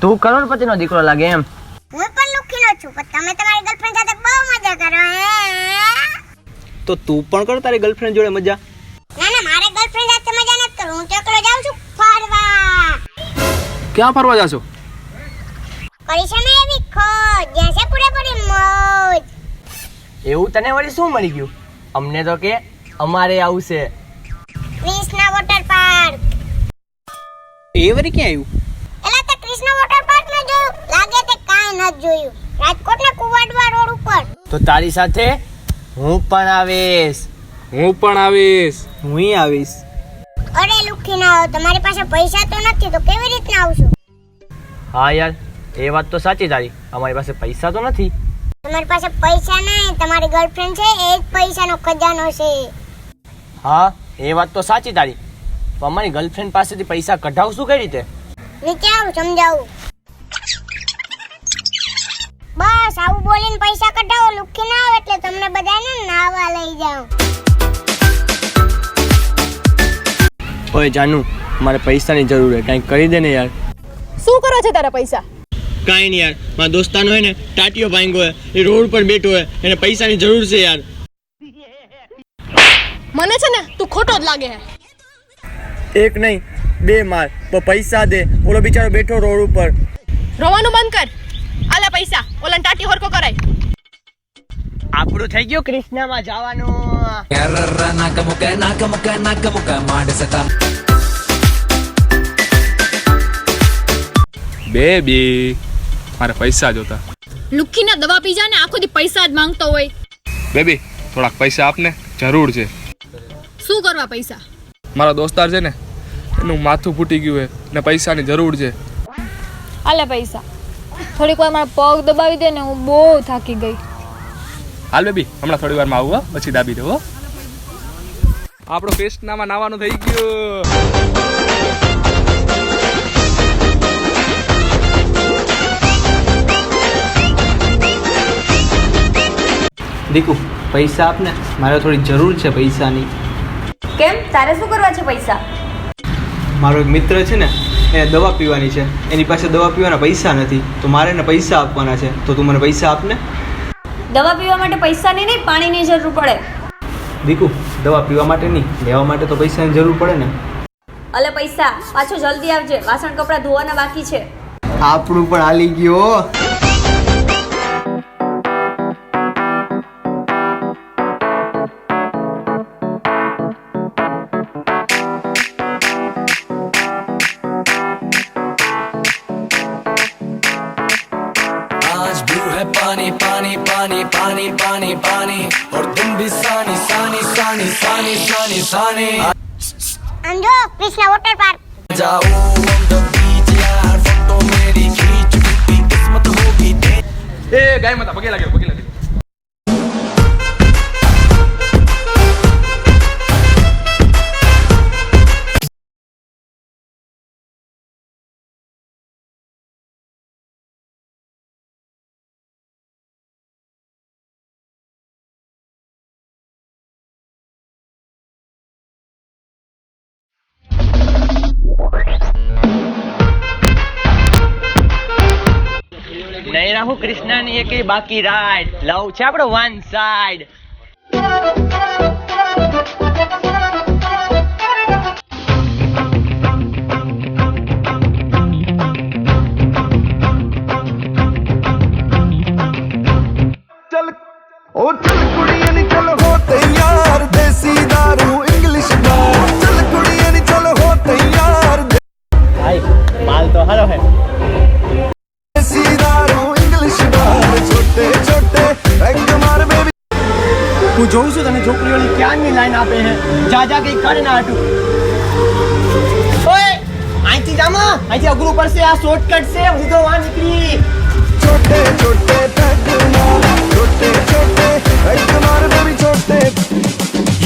તું કરોડપતિનો દીકરો લાગે એમ. હું પણ લુખીનો છું પણ તમે તમારી ગર્લફ્રેન્ડ સાથે બહુ મજા કરો હે? તો તું પણ કર તારી ગર્લફ્રેન્ડ જોડે મજા. ના ના મારે ગર્લફ્રેન્ડ સાથે મજા નથી કરું હું તો એકલો જાઉં છું ફરવા. ક્યાં ફરવા જાશો? કરી છે ને એવી ખોજ જ્યાં છે પૂરેપૂરી મોજ. એવું તને વળી શું મળી ગયું? અમને તો કે અમારે આવશે. વિસના વોટર પાર્ક એ વરી ક્યાં આવ્યું એલા તે કૃષ્ણ વોટર પાર્ક ને જોયું લાગે તે કાંઈ નથી જોયું. રાજકોટના કુવાડવા રોડ ઉપર. તો તારી સાથે હું પણ આવીશ. હું પણ આવીશ. હું આવીશ. અરે લુખી ના આવો તમારી પાસે પૈસા તો નથી તો કેવી રીતના આવશો? હા યાર એ વાત તો સાચી તારી. અમારી પાસે પૈસા તો નથી. તમારી પાસે પૈસા નહીં તમારી ગર્લફ્રેન્ડ છે એ જ પૈસાનો ખજાનો છે. હા એ વાત તો સાચી તારી. પણ અમારી ગર્લફ્રેન્ડ પાસેથી પૈસા કઢાવશું કઈ રીતે? નીચે આવું સમજાવું. બસ આવું બોલીને પૈસા કઢાવો લુખી ના આવે એટલે તમને બધાને નાવા લઈ જાઉં. ઓય જાનુ મારે પૈસાની જરૂર છે કંઈક કરી દે ને યાર. શું કરો છો તારા પૈસા? કાંઈ નહીં યાર મારા દોસ્તાનો હોય ને ટાટીઓ ભાંગ્યો હોય એ રોડ પર બેઠો હોય એને પૈસાની જરૂર છે યાર. મને છે ને તું ખોટો જ લાગે હે. એક નહીં બે માર તો પૈસા દે. ઓલો બિચારો બેઠો રોડ ઉપર. રોવાનું બંધ કર. આલા પૈસા ઓલન ટાટી હોરકો કરાય. આપણું થઈ ગયું કૃષ્ણામાં જવાનું. બેબી મારે પૈસા જોતા. લુખીના દવા પી જાને આખો દી પૈસા જ માંગતો હોય. બેબી થોડાક પૈસા આપને જરૂર છે. શું કરવા પૈસા? મારા દોસ્તાર છે ને એનું માથું ફૂટી ગયું છે ને પૈસાની જરૂર છે. આલે પૈસા. થોડીક વાર મારા પગ દબાવી દે ને હું બહુ થાકી ગઈ. હાલ બેબી હમણાં થોડી વારમાં આવું હો. પછી દાબી દો આપણો આપણો નામાં નાવાનું થઈ ગયું. દીકુ પૈસા આપને. મારે થોડી જરૂર છે પૈસાની. કેમ? તારે શું કરવા છે પૈસા? મારો એક મિત્ર છે ને એને દવા પીવાની છે. એની પાસે દવા પીવાના પૈસા નથી. તો મારે એને પૈસા આપવાના છે. તો તું મને પૈસા આપને દવા પીવા માટે પૈસાની નહીં પાણીની જરૂર પડે. દીકુ દવા પીવા માટે નહીં. લેવા માટે તો પૈસાની જરૂર પડે ને. અલે પૈસા પાછો જલ્દી આવજે. વાસણ કપડાં ધોવાના બાકી છે. આપણું પણ હાલી ગયો पानी पानी पानी पानी पानी पानी और तुम भी सानी सानी सानी सानी सानी सानी अंजो कृष्णा वाटर पार्क जाओ ऑन फोटो मेरी खींच किस्मत होगी ए गाय मत बगे लगे बगे પગે કૃષ્ણની એક બાકી રાઈડ લવ છે આપણો વન સાઈડ की लाइन आते हैं। जा जा के कर ना टू ओए आईची जामा आईची अगरू ऊपर से आ शॉर्टकट से उधर वहाँ निकली। छोटे छोटे छोटे छोटे छोटे।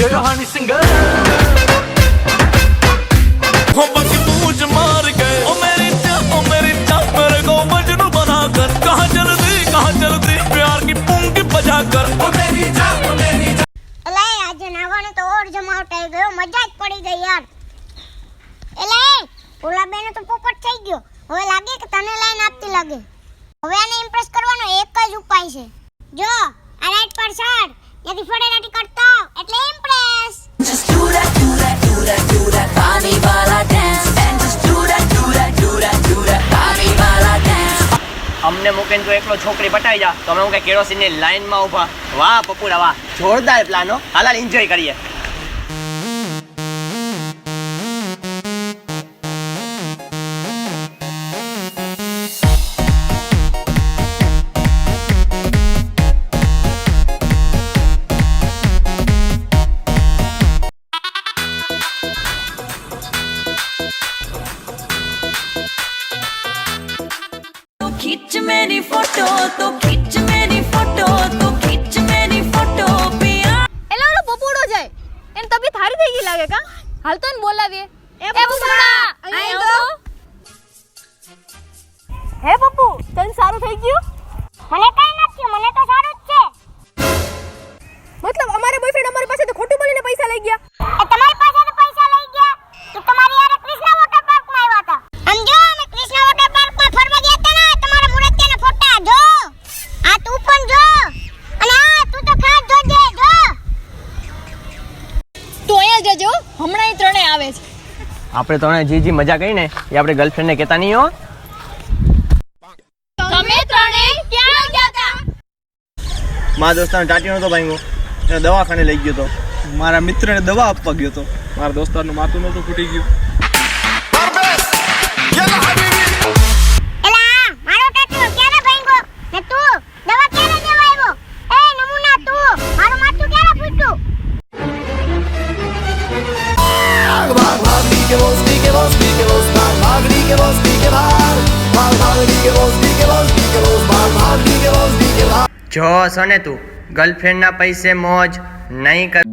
ये रहा नहीं सिंगर। જમાવટ આવી ગયો, મજા જ પડી ગઈ યાર. એલા ઓલા બેનો તો પોપટ થઈ ગયો. હવે લાગે કે તને લાઈન આપતી લાગે. હવે આને ઇમ્પ્રેસ કરવાનો એક જ ઉપાય છે. જો, આ રાઈટ પર સર યદી નાટી કરતો એટલે ઇમ્પ્રેસ. અમને મૂકીને તો એકલો છોકરી પટાઈ જા. તો અમે હું કે કેરોસીનની લાઈનમાં ઊભા. વાહ, પપુડા, વાહ. જોરદાર પ્લાનો હાલ એન્જોય કરીએ. લાગે કા? હાલ તો બોલાવીએ. એ પપુડા અહીં તો હે પપ્પુ તને સારું થઈ ગયું? મને કઈ નથી મને તો સારું જ છે. મતલબ અમારે બોયફ્રેન્ડ અમારી તો ખોટું બોલીને પૈસા લઈ ગયા એ તમારી પાસેથી પૈસા લઈ ગયા કે તમારી યારે કૃષ્ણા વોટર પાર્કમાં આવ્યા હતા આમ જો અમે કૃષ્ણા વોટર પાર્કમાં ફરવા ગયા હતા ને તમારા મુરત્યાના ફોટા જો આ તું પણ જો અને આ તું તો ખાસ જોજે જો તું અહીંયા જજો હમણાં એ ત્રણે આવે છે. આપણે તો જે જે મજા કરી ને એ આપણે ગર્લફ્રેન્ડને કહેતા નહીં હો. તમે ત્રણે ક્યાં ગયા હતા મારા દોસ્તાનો ટાટી નતો ભાઈ એને દવાખાને લઈ ગયો તો. મારા મિત્રને દવા આપવા ગયો તો. મારા દોસ્તારનું માથું નહોતું ફૂટી ગયું. જો હશો ને તું ગર્લફ્રેન્ડના પૈસે મોજ નહીં કર